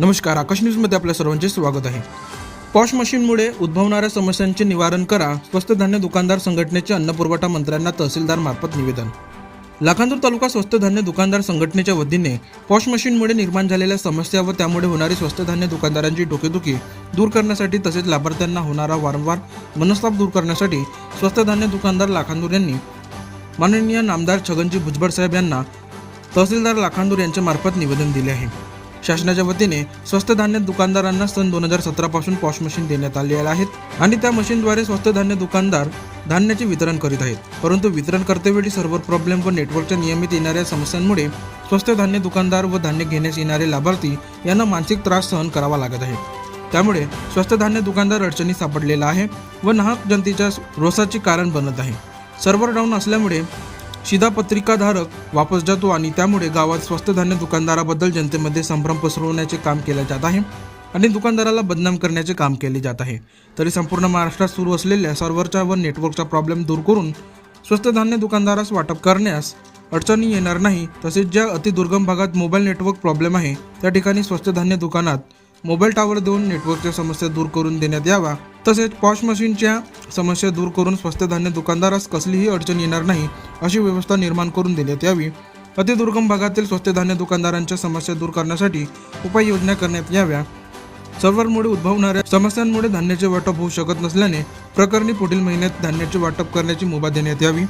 नमस्कार आकाश न्यूजमध्ये आपल्या सर्वांचे स्वागत आहे. पॉश मशीनमुळे उद्भवणाऱ्या समस्यांचे निवारण करा स्वस्त धान्य दुकानदार संघटनेचे अन्नपुरवठा मंत्र्यांना तहसीलदार मार्फत निवेदन. लाखांदूर तालुका स्वस्त धान्य दुकानदार संघटनेच्या वतीने पॉश मशीनमुळे निर्माण झालेल्या समस्या व त्यामुळे होणारी स्वस्त धान्य दुकानदारांची डोकेदुखी दूर करण्यासाठी तसेच लाभार्थ्यांना होणारा वारंवार मनस्ताप दूर करण्यासाठी स्वस्त धान्य दुकानदार लाखांदूर यांनी माननीय नामदार छगनजी भुजबळ साहेब यांना तहसीलदार लाखांदूर यांच्या मार्फत निवेदन दिले आहे. शासनाच्या वतीने स्वस्त धान्य दुकानदारांना सन दोन हजार सतरा पासून पॉश मशीन देण्यात आलेल्या आहेत आणि त्या मशीनद्वारे स्वस्त धान्य दुकानदार धान्याचे वितरण करीत आहेत. परंतु वितरण करतेवेळी सर्व्हर प्रॉब्लेम व नेटवर्कच्या नियमित येणाऱ्या समस्यांमुळे स्वस्त धान्य दुकानदार व धान्य घेण्यास येणारे लाभार्थी यांना मानसिक त्रास सहन करावा लागत आहे. त्यामुळे स्वस्त धान्य दुकानदार अडचणी सापडलेला आहे व नाहक जनतेच्या रोषाचे कारण बनत आहे. सर्व्हर डाऊन असल्यामुळे शिधापत्रिकाधारक वापस जातो आणि त्यामुळे गावात स्वस्त धान्य दुकानदाराबद्दल जनतेमध्ये संभ्रम पसरवण्याचे काम केले जात आहे आणि दुकानदाराला बदनाम करण्याचे काम केले जात आहे. तरी संपूर्ण महाराष्ट्रात सुरू असलेल्या सर्व्हरचा व नेटवर्कचा प्रॉब्लेम दूर करून स्वस्त धान्य दुकानदारास वाटप करण्यास अडचणी येणार नाही तसेच ज्या अतिदुर्गम भागात मोबाईल नेटवर्क प्रॉब्लेम आहे त्या ठिकाणी स्वस्त धान्य दुकानात मोबाईल टावर देऊन नेटवर्कच्या समस्या दूर करून देण्यात यावा. तसेच पॉश मशीनच्या समस्या दूर करून स्वस्त धान्य दुकानदारास कसलीही अडचण येणार नाही अशी व्यवस्था निर्माण करून देण्यात यावी. अतिदुर्गम भागातील स्वस्त धान्य दुकानदारांच्या समस्या दूर करण्यासाठी उपाययोजना करण्यात याव्या. सर्व्हरमुळे उद्भवणाऱ्या समस्यांमुळे धान्याचे वाटप होऊ शकत नसल्याने प्रकरणी पुढील महिन्यात धान्याचे वाटप करण्याची मुभा देण्यात यावी.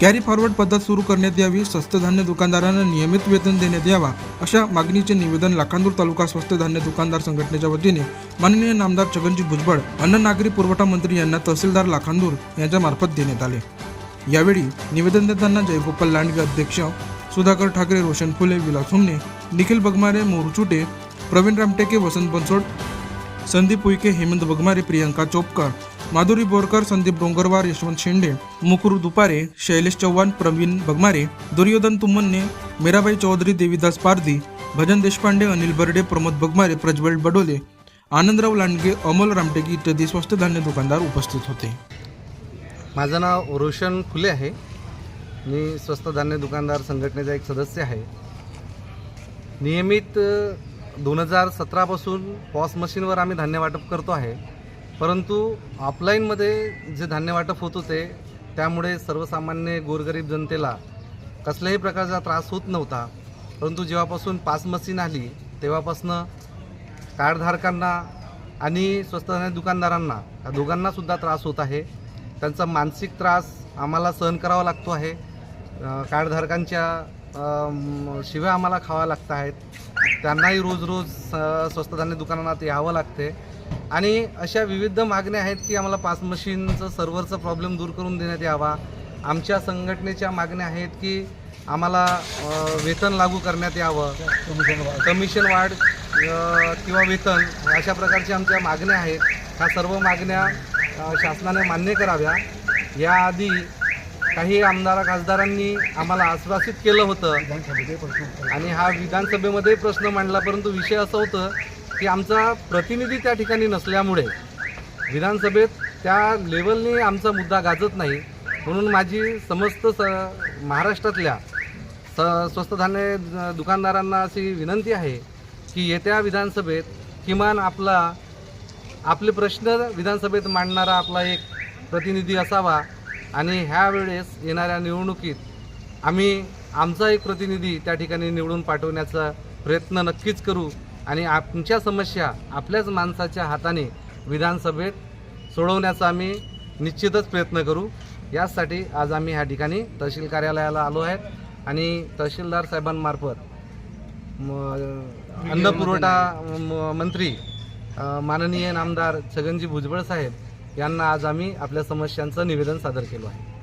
कॅरी फॉरवर्ड पद्धत सुरू करण्यात यावी स्वस्त धान्य दुकानदारांना नियमित वेतन देण्यात यावा अशा मागणीचे निवेदन लाखांदूर तालुका स्वस्त धान्य दुकानदार संघटनेच्या वतीने माननीय नामदार छगनजी भुजबळ अन्न नागरी पुरवठा मंत्री यांना तहसीलदार लाखांदूर यांच्या मार्फत देण्यात आले. यावेळी निवेदन देताना जयगोपाल लांडगे अध्यक्ष सुधाकर ठाकरे रोशन फुले विलास हुमने निखिल बगमारे मोरचुटे प्रवीण रामटेके वसंत बनसोड संदीप उईके हेमंत बगमारे प्रियंका चोपकर माधुरी बोरकर संदीप डोंगरवार यशवंत शेंडे मुकुरू दुपारे शैलेश चव्हाण प्रवीण बगमारे दुर्योधन तुमन्ने मीराबाई चौधरी देवीदास पारधी भजन देशपांडे अनिल बर्डे प्रमोद बगमारे प्रज्वल बडोले आनंदराव लांडगे अमोल रामटेकी इत्यादी स्वस्त धान्य दुकानदार उपस्थित होते. माझं नाव रोशन फुले आहे. मी स्वस्त धान्य दुकानदार संघटनेचा एक सदस्य आहे. नियमित दोन हजार सतरापासून पॉस मशीनवर आम्ही धान्य वाटप करतो आहे. परंतु ऑफलाईनमध्ये जे धान्य वाटप होत होते त्यामुळे सर्वसामान्य गोरगरीब जनतेला कसल्याही प्रकारचा त्रास होत नव्हता. परंतु जेव्हापासून पास मशीन आली तेव्हापासनं कार्डधारकांना आणि स्वस्त धान्य दुकानदारांना या दोघांनासुद्धा त्रास होत आहे. त्यांचा मानसिक त्रास आम्हाला सहन करावा लागतो आहे. कार्डधारकांच्या शिव्या आम्हाला खावा लागत आहेत. त्यांनाही रोज रोज स- स्वस्त धान्य दुकानात यावं लागते. आणि अशा विविध मागण्या आहेत की आम्हाला पास मशीनचं सर्व्हरचा प्रॉब्लेम दूर करून देण्यात यावा. आमच्या संघटनेच्या मागण्या आहेत की आम्हाला वेतन लागू करण्यात यावं. कमिशन वाढ किंवा वेतन अशा प्रकारच्या आमच्या मागण्या आहेत. ह्या सर्व मागण्या शासनाने मान्य कराव्या. याआधी काही आमदार खासदारांनी आम्हाला आश्वासित केलं होतं. आणि हा विधानसभेमध्ये प्रश्न मांडला परंतु विषय असं होतं की आमचा प्रतिनिधी त्या ठिकाणी नसल्यामुळे विधानसभेत त्या लेवलने आमचा मुद्दा गाजत नाही. म्हणून माझी समस्त स महाराष्ट्रातल्या स स्वस्त धान्य दुकानदारांना अशी विनंती आहे की येत्या विधानसभेत किमान आपला आपले प्रश्न विधानसभेत मांडणारा आपला एक प्रतिनिधी असावा आणि ह्या वेळेस येणाऱ्या निवडणुकीत आम्ही आमचा एक प्रतिनिधी त्या ठिकाणी निवडून पाठवण्याचा प्रयत्न नक्कीच करू. आणि आमच्या समस्या आपल्याच माणसाच्या हाताने विधानसभेत सोडवण्याचा आम्ही निश्चितच प्रयत्न करू. यासाठी आज आम्ही ह्या ठिकाणी तहसील कार्यालयाला आलो आहेत आणि तहसीलदार साहेबांमार्फत म- अन्न पुरवठा म- मंत्री माननीय नामदार छगनजी भुजबळ साहेब यांना आज आम्ही आपल्या समस्यांचं निवेदन सादर केलं आहे.